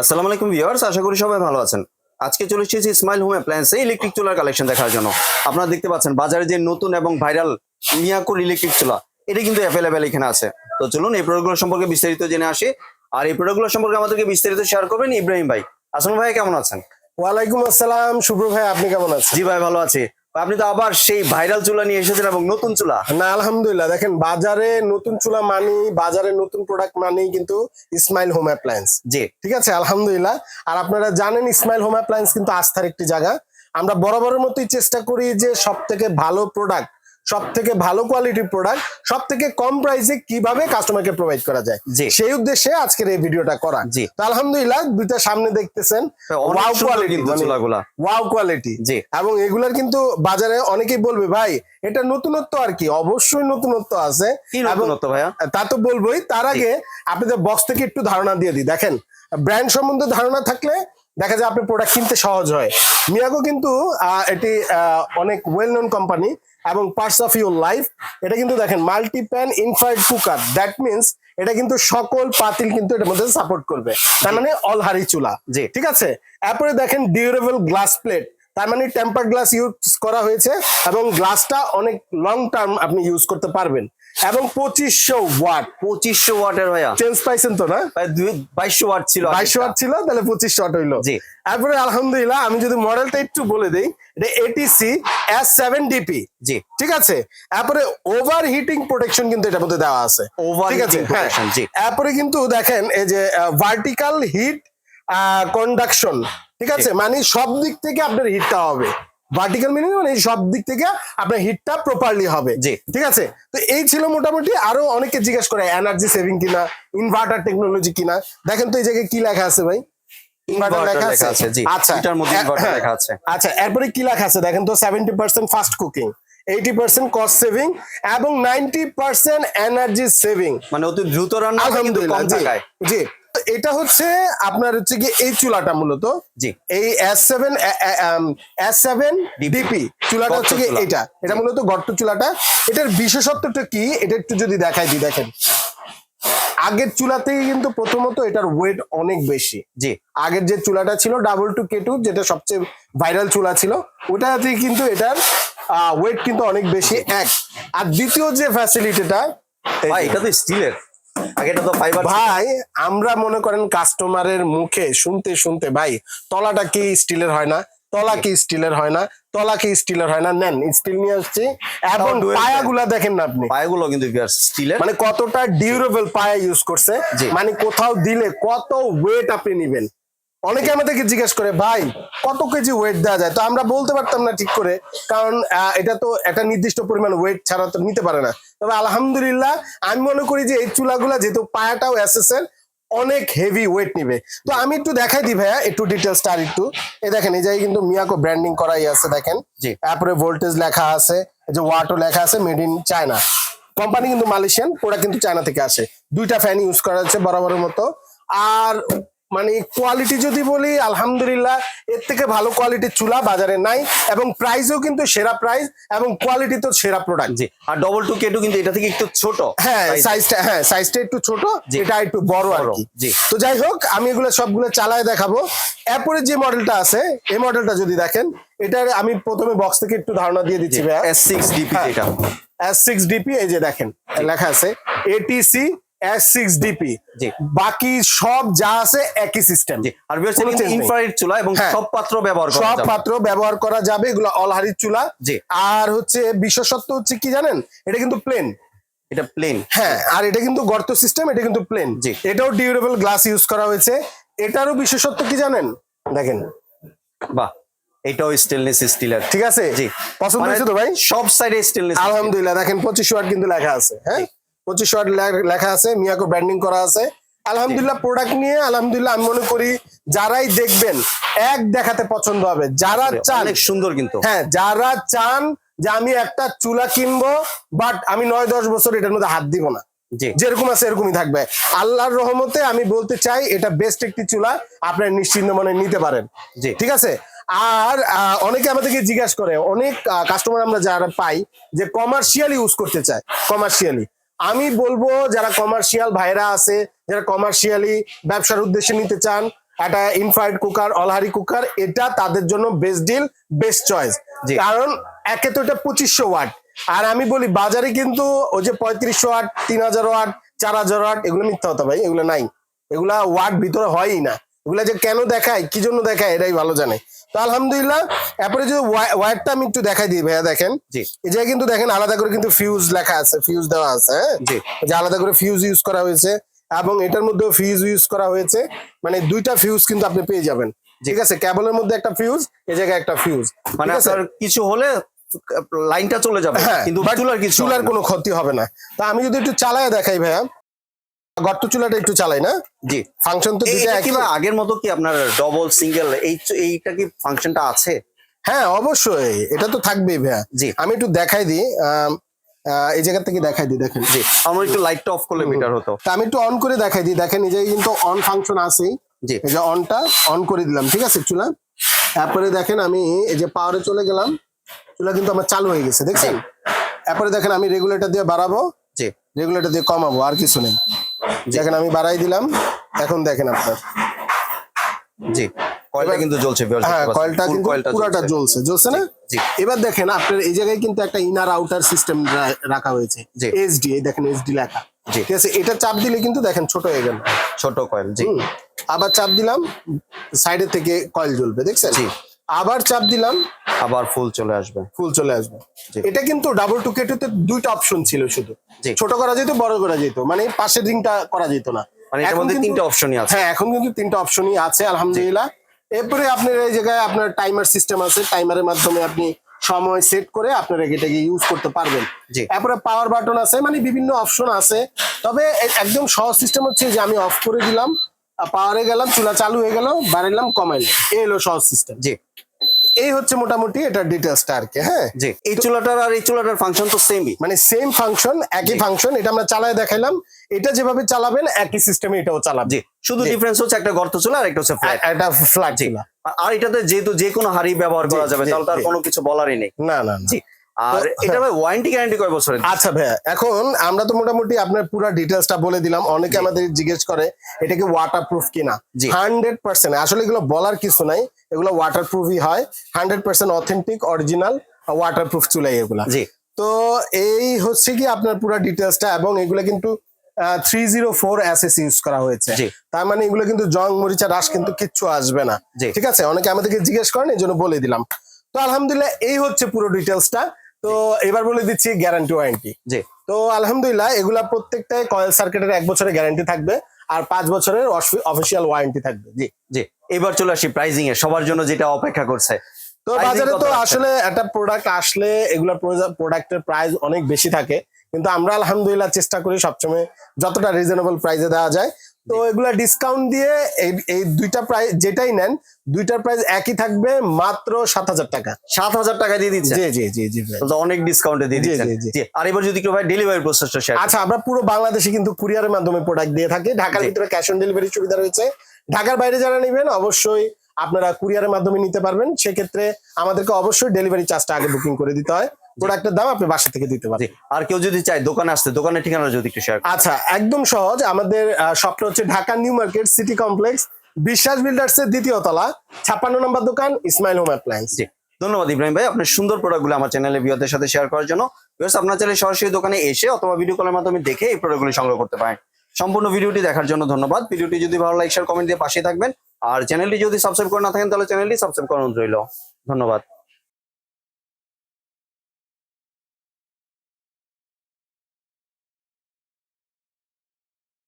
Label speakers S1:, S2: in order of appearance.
S1: আসসালামু আলাইকুম ভিউয়ার্স আশা করি সবাই ভালো আছেন। আজকে চলে এসেছি স্মাইল হোম অ্যাপ্লায়েন্সে ইলেকট্রিক চুলার কালেকশন দেখার জন্য। আপনারা দেখতে পাচ্ছেন বাজারে যে নতুন এবং ভাইরাল মিয়াকোর ইলেকট্রিক চুলা এটা কিন্তু অ্যাভেলেবেল এখানে আছে। তো চলুন এই প্রোডাক্টগুলো সম্পর্কে বিস্তারিত জেনে আসি। আর এই প্রোডাক্টগুলো সম্পর্কে আমাদেরকে বিস্তারিত শেয়ার করবেন ইব্রাহিম ভাই। আসলাম ভাই কেমন আছেন?
S2: ওয়ালাইকুম আসসালাম শুভ্র ভাই আপনি কেমন আছেন?
S1: জি ভাই ভালো আছি। আপনি তো আবার সেই ভাইরাল চুলা নিয়ে এসেছেন এবং নতুন চুলা।
S2: না আলহামদুলিল্লাহ। দেখেন বাজারে নতুন চুলা মানি বাজারে নতুন প্রোডাক্ট মানি কিন্তু ইসমাইল হোম অ্যাপ্লায়েন্স
S1: জি।
S2: ঠিক আছে? আলহামদুলিল্লাহ। আর আপনারা জানেন ইসমাইল হোম অ্যাপ্লায়েন্স কিন্তু আস্থার একটি জায়গা। আমরা বরাবরের মতোই চেষ্টা করি যে সব থেকে ভালো প্রোডাক্ট সব থেকে ভালো কোয়ালিটির প্রোডাক্ট সব থেকে কম প্রাইসে কীভাবে কাস্টমারকে প্রোভাইড করা যায়। সেই উদ্দেশ্যে আজকের এই ভিডিওটা করা।
S1: জি।
S2: তো আলহামদুলিল্লাহ দুইটা সামনে দেখতেছেন। ওয়াও কোয়ালিটি ওয়াও কোয়ালিটি
S1: জি।
S2: এবং এগুলার কিন্তু বাজারে অনেকেই বলবে ভাই এটা নতুনত্ব আর কি? অবশ্যই নতুনত্ব আছে।
S1: নতুনত্ব ভাইয়া?
S2: তা তো বলবোই তার আগে আপনাদের বক্স থেকে একটু ধারণা দিয়ে দিই। দেখেন ব্র্যান্ড সম্বন্ধে ধারণা থাকলে দেখা যায় আপনি প্রোডাক্ট কিনতে সহজ হয়। মিয়াগো কিন্তু এটি অনেক ওয়েল নোন কোম্পানি এবং পার্টস অফ ইউর লাইফ এটা কিন্তু দেখেন multi pan infrared cooker that means এটা কিন্তু সকল পাতিল কিন্তু এটার মধ্যে সাপোর্ট করবে। তার মানে অলহারি চুলা।
S1: জি।
S2: ঠিক আছে? এরপরে দেখেন ডিউরেবল গ্লাস প্লেট তার মানে টেম্পার গ্লাস ইউজ করা হয়েছে এবং গ্লাসটা অনেক লং টার্ম আপনি ইউজ করতে পারবেন। এবং পঁচিশশো ওয়াট।
S1: পঁচিশশো ওয়াটের ভাইয়া।
S2: চেঞ্জ পাইছেন তো না?
S1: বাইশশো ওয়াট ছিল
S2: বাইশশো ওয়াট ছিল তাহলে পঁচিশশো ওয়াট হইল।
S1: জি।
S2: তারপরে আলহামদুলিল্লাহ আমি যদি মডেলটা একটু বলে দিই এটা এটিসি এস সেভেন ডিপি
S1: জি।
S2: ঠিক আছে? তারপরে ওভার হিটিং প্রোটেকশন কিন্তু এটার মধ্যে দেওয়া আছে। ওভার ঠিক আছে? হ্যাঁ।
S1: জি।
S2: তারপরে কিন্তু দেখেন এই যে ভার্টিক্যাল হিট কন্ডাকশন ঠিক আছে? মানে সব দিক থেকে আপনার হিটটা হবে। ভার্টিক্যাল মিনিং মানে সব দিক থেকে আপনার হিটটা প্রপারলি হবে।
S1: জি।
S2: ঠিক আছে? তো এই ছিল মোটামুটি আরও অনেকে জিজ্ঞেস করে এনার্জি সেভিং কিনা ইনভার্টার টেকনোলজি কিনা? দেখেন তো এই জায়গায় কি লেখা আছে ভাই। আচ্ছা। এরপরে কি লেখা আছে? দেখেন তো seventy percent fast cooking eighty percent cost saving এবং নাইনটি পার্সেন্ট এনার্জি সেভিং
S1: মানে অতি দ্রুত রান্না
S2: আলহামদুলিল্লাহ জি। এটা হচ্ছে আপনার হচ্ছে কি এই চুলাটা মূলত।
S1: জি।
S2: এই S seven S seven DP চুলাটা হচ্ছে কি এটা। এটা মূলত গর্ত চুলাটা। এটার বিশেষত্বটা কি? এটা একটু যদি দেখাই দিই দেখেন। আগের চুলাতেই কিন্তু প্রথমত এটার ওয়েট অনেক বেশি।
S1: জি।
S2: আগের যে চুলাটা ছিল ডাবল টু কে টু যেটা সবচেয়ে ভাইরাল চুলা ছিল ওটাতে কিন্তু এটার ওয়েট কিন্তু অনেক বেশি। এক। আর দ্বিতীয় যে ফ্যাসিলিটিটা
S1: এটা তো স্টিলের আগেটা তো ফাইবার
S2: ভাই আমরা মনে করেন কাস্টমারের মুখে শুনতে শুনতে ভাই তলাটা কি স্টিলের হয় না? তলা কি স্টিলের হয় না? তলা কি স্টিলের হয় না? নেন স্টিল নিয়ে আসছি।
S1: এখন
S2: পায়াগুলা দেখেন না আপনি।
S1: পায়াগুলো কিন্তু স্টিলের
S2: মানে কতটা ডিউরেবল পায়া ইউজ করছে। মানে কোথাও দিলে কত ওয়েট আপনি নিবেন। অনেকে আমাদেরকে জিজ্ঞেস করে ভাই কত কেজি ওয়েট দেওয়া যায়? তো আমরা বলতে পারতাম না ঠিক করে কারণ এটা তো একটা নির্দিষ্ট পরিমাণ ওয়েট ছাড়া তো নিতে পারে না। তবে আলহামদুলিল্লাহ আমি মনে করি যে এই চুলাগুলা যেহেতু পায়াটাও এসএসএল অনেক হেভি ওয়েট নিবে। তো আমি একটু দেখাই দিই ভাইয়া একটু ডিটেলসটা আর একটু। এই দেখেন এই জায়গায় কিন্তু মিয়াকো ব্র্যান্ডিং করাই আছে দেখেন। তারপরে ভোল্টেজ লেখা আছে যে ওয়াটও লেখা আছে মেড ইন চায়না কোম্পানি কিন্তু মালয়েশিয়ান ওরা কিন্তু চায়না থেকে আসে। দুইটা ফ্যান ইউজ করা হচ্ছে বরাবরের মতো। আর মানে কোয়ালিটি যদি বলি আলহামদুলিল্লাহ এর থেকে ভালো কোয়ালিটির চুলা বাজারে নাই এবং প্রাইসও কিন্তু সেরা প্রাইস এবং কোয়ালিটি তো সেরা প্রোডাক্ট
S1: জি আর ডবল টু কেটু কিন্তু এটা থেকে একটু ছোট
S2: হ্যাঁ সাইজটা হ্যাঁ সাইজটা একটু ছোট। এটা একটু বড় আর
S1: জি।
S2: তো যাই হোক আমি এগুলো সবগুলো চালায় দেখাবো এরপরে যে মডেলটা আছে এই মডেলটা যদি দেখেন এটার আমি প্রথমে বক্স থেকে একটু ধারণা দিয়ে দিচ্ছি
S1: এস সিক্স ডিপি। যেটা
S2: এস সিক্স ডিপি এই যে দেখেন লেখা আছে এটিসি এস সিক্স ডিপি বাকি সব যা আছে একই সিস্টেম
S1: আর। ইনফ্রারেড চুলা এবং
S2: হ্যাঁ।
S1: সব পাত্র ব্যবহার করা
S2: সব পাত্র ব্যবহার করা যাবে এগুলো অলহারির চুলা। আর হচ্ছে বিশেষত্ব হচ্ছে কি জানেন? এটা কিন্তু প্লেন
S1: এটা প্লেন
S2: হ্যাঁ আর এটা কিন্তু গর্ত সিস্টেম এটা কিন্তু প্লেন। এটাও ডিউরেবল গ্লাস ইউজ করা হয়েছে। এটারও বিশেষত্ব কি জানেন? দেখেন।
S1: বাহ এটাও স্টেনলেস স্টিলের
S2: ঠিক আছে?
S1: জি।
S2: পছন্দ
S1: মানে
S2: হয়েছে তো ভাই?
S1: সব সাইডে স্টেনলেস
S2: আলহামদুলিল্লাহ দেখেন পঁচিশ ওয়াট কিন্তু লেখা আছে হ্যাঁ? পঁচিশ ওয়াট লেখা আছে মিয়াকো ব্র্যান্ডিং করা আছে। আলহামদুলিল্লাহ প্রোডাক্ট নিয়ে আলহামদুলিল্লাহ আমি মনে করি যারাই দেখবেন এক দেখাতে পছন্দ হবে। যারা চান
S1: অনেক সুন্দর কিন্তু।
S2: হ্যাঁ যারা চান যে আমি একটা চুলা কিনবো বাট আমি নয় দশ বছর এটার মধ্যে হাত দিব না। যেরকম আছে এরকমই থাকবে। আল্লাহর রহমতে আমি বলতে চাই এটা বেস্ট একটি চুলা আপনার নিশ্চিন্ত মনে নিতে পারেন।
S1: জি।
S2: ঠিক আছে? আর অনেকে আমাদেরকে জিজ্ঞাসা করে অনেক কাস্টমার আমরা যারা পাই যে কমার্শিয়ালি ইউজ করতে চায় কমার্শিয়ালি আমি বলব যারা কমার্শিয়াল ভাইরা আছে যারা কমার্শিয়ালি ব্যবসার উদ্দেশ্যে নিতে চান একটা ইনফ্রাইড কুকার অলহারি কুকার এটা তাদের জন্য বেস্ট ডিল বেস্ট চয়েস। কারণ একে তো এটা পঁচিশশো ওয়াট আর আমি বলি বাজারে কিন্তু ওই যে পঁয়ত্রিশশো ওয়াট তিন হাজার ওয়াট চার হাজার ওয়াট এগুলো মিথ্যা হতো ভাই এগুলো নাই। এগুলা ওয়াট ভিতরে হয়ই না। এগুলা যে কেন দেখায় কি জন্য দেখায় এটাই ভালো জানে। তো আলহামদুলিল্লাহ এরপরে যদি ওয়ারটা আমি একটু দেখাই দিই ভাইয়া দেখেন।
S1: জি।
S2: এই জায়গায় কিন্তু দেখেন আলাদা করে কিন্তু ফিউজ লেখা আছে ফিউজ দেওয়া আছে হ্যাঁ?
S1: জি।
S2: যে আলাদা করে ফিউজ ইউজ করা হয়েছে এবং এটার মধ্যেও ফিউজ ইউজ করা হয়েছে মানে দুইটা ফিউজ কিন্তু আপনি পেয়ে যাবেন। ঠিক আছে? কেবলের মধ্যে একটা ফিউজ এই জায়গায় একটা ফিউজ
S1: মানে আপনার কিছু হলে লাইনটা চলে যাবে
S2: হ্যাঁ
S1: কিন্তু চুলার কিছু
S2: চুলার কোনো ক্ষতি হবে না। তা আমি যদি একটু চালায় দেখাই ভাইয়া গর্ত চুলাটা একটু চালাই না?
S1: জি।
S2: ফাংশন তো দুইটা একই।
S1: আগের মতো কি আপনার ডবল সিঙ্গেল এই এইটা কি ফাংশনটা আছে?
S2: হ্যাঁ অবশ্যই। এটা তো থাকবেই ভাইয়া।
S1: জি।
S2: আমি একটু দেখাই দিই। এই জায়গা থেকে দেখাই দিই দেখেন।
S1: জি আমরা একটু লাইটটা অফ করলে বেটার হতো।
S2: তা আমি একটু অন করে দেখাই দিই। দেখেন এই কিন্তু অন ফাংশন আছেই।
S1: জি।
S2: এই যে অনটা অন করে দিলাম ঠিক আছে চুলা? তারপরে দেখেন আমি এই যে পাওয়ারে চলে গেলাম। চুলা কিন্তু আমার চালু হয়ে গেছে দেখছেন? তারপরে দেখেন আমি রেগুলেটর দিয়ে বাড়াবো। রেগুলেটর দিয়ে কমাবো আর কিছু নেই দেখেন আমি বাড়াই দিলাম এখন দেখেন আপনার
S1: জি কয়েলটা কিন্তু জ্বলছে
S2: হ্যাঁ কয়েলটা কিন্তু পুরাটা
S1: জ্বলছে।
S2: জ্বলছে না
S1: জি
S2: এবার দেখেন আপনার এই জায়গায় কিন্তু একটা ইনার আউটার সিস্টেম রাখা হয়েছে। এসডি এই দেখেন এসডি লেখা
S1: জি।
S2: ঠিক আছে এটা চাপ দিলে কিন্তু দেখেন ছোট হয়ে গেল
S1: ছোট কয়েল জি
S2: হুম। আবার চাপ দিলাম সাইডের থেকে কয়েল জ্বলবে দেখছেন
S1: জি।
S2: আবার চাপ দিলাম
S1: আবার ফুল চলে আসবে।
S2: ফুল চলে আসবে। এটা কিন্তু ডাবল টু কেটুতে দুইটা অপশন ছিল শুধু। ছোট করা যেত বড় করা যেত। মানে পাশের রিংটা করা যেত না।
S1: মানে
S2: এখন
S1: মধ্যে তিনটা অপশনই আছে।
S2: হ্যাঁ এখন কিন্তু তিনটা অপশনই আছে আলহামদুলিল্লাহ। এরপরে আপনার এই জায়গায় আপনার টাইমার সিস্টেম আছে। টাইমারের মাধ্যমে আপনি সময় সেট করে আপনারা এটাকে ইউজ করতে পারবেন।
S1: জি।
S2: এরপরে পাওয়ার বাটন আছে মানে বিভিন্ন অপশন আছে। তবে একদম সহজ সিস্টেম হচ্ছে যে আমি অফ করে দিলাম। পাওয়ারে গেলাম চুলা চালু হয়ে গেল বাড়াইলাম কমাইলাম এই হলো সহজ সিস্টেম
S1: জি।
S2: এই হচ্ছে মোটামুটি এটা ডিটেলসটা আর কি হ্যাঁ?
S1: জি। এই চুলাটার আর এই চুলাটার ফাংশন তো সেমই
S2: মানে সেম ফাংশন একই ফাংশন এটা আমরা চালায় দেখাইলাম। এটা যেভাবে চালাবেন একই সিস্টেমে এটাও চালাবে
S1: জি। শুধু ডিফারেন্স হচ্ছে একটা গর্ত চুলা আর একটা হচ্ছে ফ্ল্যাট
S2: এটা ফ্ল্যাট চুলা।
S1: আর এটাতে যেহেতু যে কোনো হাড়ি ব্যবহার করা যাবে তাহলে তার কোনো কিছু বলারই নেই।
S2: না না না।
S1: জি। আর এটা ভাই ওয়ারেন্টি গ্যারান্টি কয় বছরের?
S2: আচ্ছা ভাইয়া এখন আমরা তো মোটামুটি আপনার পুরো ডিটেলসটা বলে দিলাম। অনেকে আমাদের জিজ্ঞেস করে এটা কি ওয়াটার প্রুফ কিনা। হান্ড্রেড পার্সেন্ট আসলে এগুলো বলার কিছু নাই। এগুলো ওয়াটার প্রুফই হয়। Hundred percent authentic original water proof চুলাই এগুলা।
S1: জি।
S2: তো এই হচ্ছে কি আপনার পুরো ডিটেলসটা এবং এগুলো কিন্তু three zero four SS use করা হয়েছে। তার মানে এগুলো কিন্তু জং মরিচা রাস কিন্তু কিচ্ছু আসবে না। ঠিক আছে? অনেকে আমাদেরকে জিজ্ঞেস করেন এই জন্য বলে দিলাম। তো আলহামদুলিল্লাহ এই হচ্ছে পুরো ডিটেলসটা তো এবার বলে দিচ্ছি গ্যারান্টি ওয়ারেন্টি
S1: জি।
S2: তো আলহামদুলিল্লাহ এগুলা প্রত্যেকটাই কয়েল সার্কিটের এক বছরের গ্যারান্টি থাকবে আর পাঁচ বছরের অফিসিয়াল ওয়ারেন্টি থাকবে। জি
S1: জি। এবার চলে আসি প্রাইজিং এ সবার জন্য যেটা অপেক্ষা করছে।
S2: তো বাজারে তো আসলে একটা প্রোডাক্ট আসলে এগুলা প্রোডাক্টের প্রাইস অনেক বেশি থাকে কিন্তু আমরা আলহামদুলিল্লাহ চেষ্টা করি সবসময় যতটা রিজনেবল প্রাইসে দেওয়া যায় তো এগুলা ডিসকাউন্ট দিয়ে এই দুইটা প্রাইস যেটাই নেন দুইটার প্রাইস একই থাকবে মাত্র সাত হাজার টাকা।
S1: সাত হাজার টাকা দিয়ে দিচ্ছে
S2: জি জি জি জি
S1: তো অনেক ডিসকাউন্টে দিয়ে।
S2: জি
S1: আর এবার যদি কেউ ভাই ডেলিভারি প্রসেসটা শেয়ার
S2: আচ্ছা আমরা পুরো বাংলাদেশে কিন্তু কুরিয়ারের মাধ্যমে প্রোডাক্ট দিয়ে থাকি। ঢাকার। ভিতরে ক্যাশ অন ডেলিভারি সুবিধা রয়েছে। ঢাকার বাইরে যারা নেবেন অবশ্যই আপনারা কুরিয়ারের মাধ্যমে নিতে পারবেন। সেক্ষেত্রে আমাদেরকে অবশ্যই ডেলিভারি চার্জটা আগে বুকিং করে দিতে হয়। প্রোডাক্টের দাম আপনি বাসা থেকে দিতে পারেন।
S1: আর কেউ যদি চায় দোকানে আসতে দোকানের ঠিকানা যদি একটু শেয়ার
S2: আচ্ছা একদম সহজ। আমাদের শপটা হচ্ছে Dhaka new market city complex Biswas builders এর দ্বিতীয় তলা ছাপ্পান্ন নম্বর দোকান ইসমাইল হোম অ্যাপ্লায়েন্স।
S1: জি ধন্যবাদ ইব্রাহিম ভাই আপনার সুন্দর প্রোডাক্টগুলো আমার চ্যানেলে ভিউয়ারদের সাথে শেয়ার করার জন্য। আপনার চাইলে সরাসরি দোকানে এসে অথবা ভিডিও কলের মাধ্যমে দেখে এই প্রোডাক্টগুলো সংগ্রহ করতে পারেন। সম্পূর্ণ ভিডিওটি দেখার জন্য ধন্যবাদ। ভিডিওটি যদি ভালো লাইক শেয়ার কমেন্ট দিয়ে পাশে থাকবেন। আর চ্যানেলটি যদি সাবস্ক্রাইব করে না থাকেন তাহলে চ্যানেলটি সাবস্ক্রাইব করানো রইল। ধন্যবাদ।